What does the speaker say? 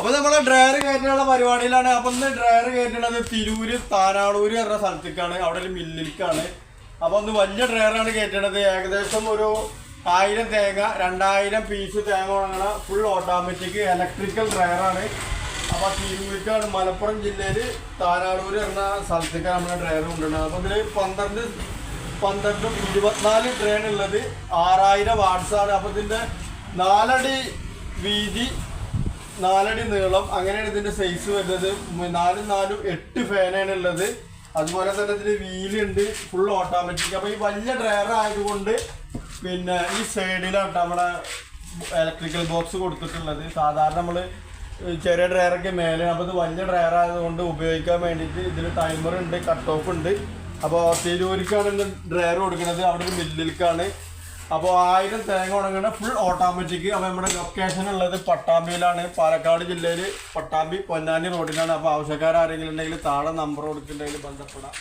അപ്പൊ നമ്മളെ ഡ്രയർ കയറ്റാനുള്ള പരിപാടിയിലാണ്. അപ്പൊ ഇന്ന് ഡ്രയർ കയറ്റുന്നത് തിരൂര് താനാളൂര് എന്ന സ്ഥലത്തേക്കാണ്. അവിടെ ഒരു മില്ലിലേക്കാണ് അപ്പൊ ഒന്ന് വലിയ ഡ്രയറാണ് കയറ്റണത് ഏകദേശം ഒരു ആയിരം തേങ്ങ രണ്ടായിരം പീസ് തേങ്ങ ഉണങ്ങണ ഫുൾ ഓട്ടോമാറ്റിക് ഇലക്ട്രിക്കൽ ഡ്രയറാണ് അപ്പൊ തിരൂരിക്കാണ് മലപ്പുറം ജില്ലയിൽ താനാളൂര് എന്ന സ്ഥലത്തേക്കാണ് നമ്മുടെ ഡ്രയർ കൊണ്ടുവരുന്നത്. അപ്പൊ ഇതിൽ പന്ത്രണ്ട് പന്ത്രണ്ടും ഇരുപത്തിനാല് ട്രെയിൻ ഉള്ളത് ആറായിരം വാട്സ് ആണ്. അപ്പൊ ഇതിന്റെ നാലടി വീതി നാലടി നീളം. അങ്ങനെയാണ് ഇതിന്റെ സൈസ് വരുന്നത്. നാലും നാലും എട്ട് ഫാനാണ് ഉള്ളത്. അതുപോലെ തന്നെ ഇതിന് വീലുണ്ട് ഫുൾ ഓട്ടോമാറ്റിക് അപ്പൊ ഈ വലിയ ഡ്രയർ ആയതുകൊണ്ട് പിന്നെ ഈ സൈഡിലാണ് നമ്മളെ ഇലക്ട്രിക്കൽ ബോക്സ് കൊടുത്തിട്ടുള്ളത്. സാധാരണ നമ്മൾ ചെറിയ ഡ്രയറൊക്കെ മേലെ. അപ്പോൾ ഇത് വലിയ ഡ്രയർ ആയതുകൊണ്ട് ഉപയോഗിക്കാൻ വേണ്ടിയിട്ട് ഇതിൽ ടൈമർ ഉണ്ട് കട്ട് ഓഫ് ഉണ്ട്. അപ്പോൾ തിരൂരിക്കാണ് ഡ്രയർ കൊടുക്കുന്നത്. അവിടെ മില്ലിലേക്കാണ് അപ്പോൾ ആയിരം തേങ്ങ ഉണങ്ങുന്ന ഫുൾ ഓട്ടോമാറ്റിക് അപ്പോൾ നമ്മുടെ ലൊക്കേഷൻ ഉള്ളത് പട്ടാമ്പിയിലാണ്. പാലക്കാട് ജില്ലയിൽ പട്ടാമ്പി പൊന്നാനി റോഡിലാണ്. അപ്പോൾ ആവശ്യക്കാർ ആരെങ്കിലും ഉണ്ടെങ്കിൽ താഴെ നമ്പർ കൊടുക്കുന്നുണ്ടെങ്കിൽ ബന്ധപ്പെടാം.